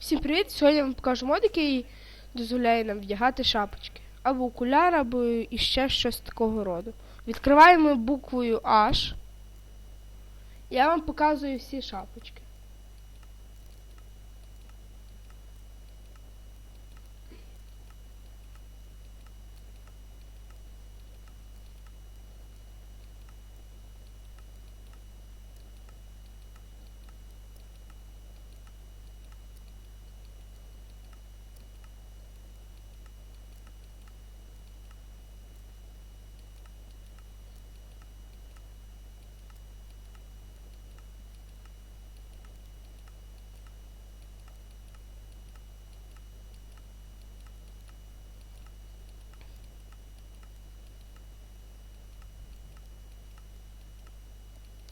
Всім привіт! Сьогодні я вам покажу мод, який дозволяє нам вдягати шапочки. Або окуляри, або іще щось такого роду. Відкриваємо буквою H. Я вам показую всі шапочки.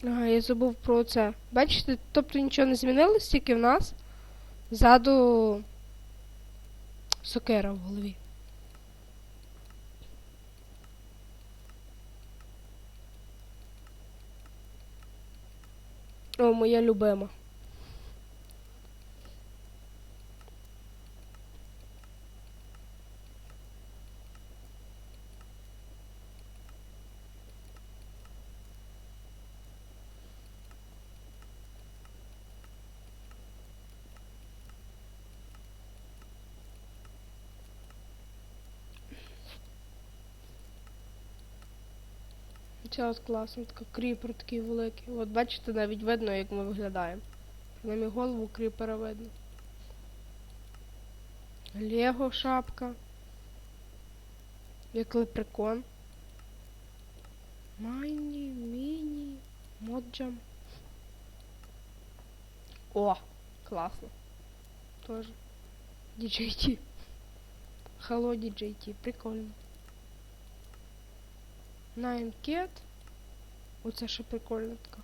Ага, я забув про це. Бачите, тобто нічого не змінилось, тільки в нас ззаду сокера в голові. О, моя любима. Ця класна, така кріпер такий великий. От бачите, навіть видно, як ми виглядаємо. Принаймні голову кріпера видно. Лего шапка. Як лепрекон. Майні, міні, моджам. О, класно. Тоже. DJT. Hello DJT, прикольно. Cat. Оце ще прикольна така.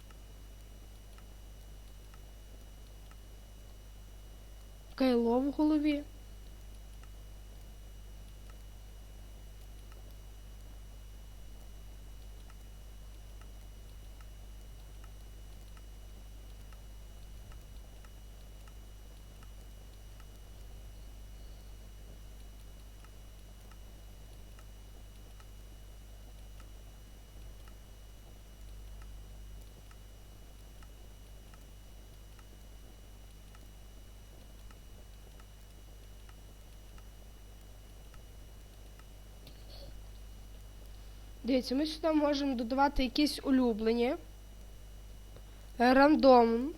Кайло в голові. Дивіться, ми сюди можемо додавати якісь улюблені. Е, Рандом.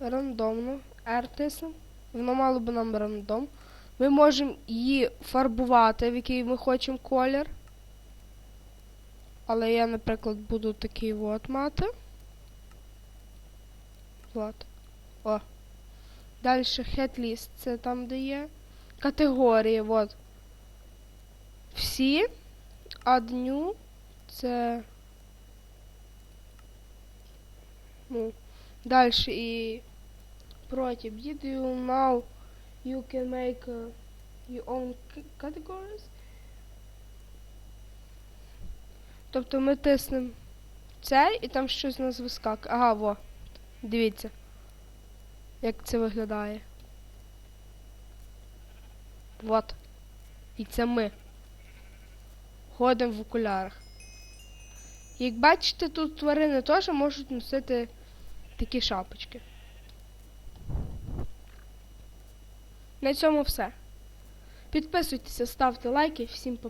Рандомно. R тиснемо. Воно мало би нам рандом. Ми можемо її фарбувати, в який ми хочемо колір. Але я, наприклад, буду такий от мати. От. О. Далі headlist, це там, де є. Категорії, от. Всі. New це. Ну, далі і проти video now you can make uh, your own categories. Тобто ми тиснемо цей і там щось у нас вискакує. Ага, во. Дивіться. Як це виглядає. Вот. І це ми ходимо в окулярах. Як бачите, тут тварини теж можуть носити такі шапочки. На цьому все. Підписуйтеся, ставте лайки, всім па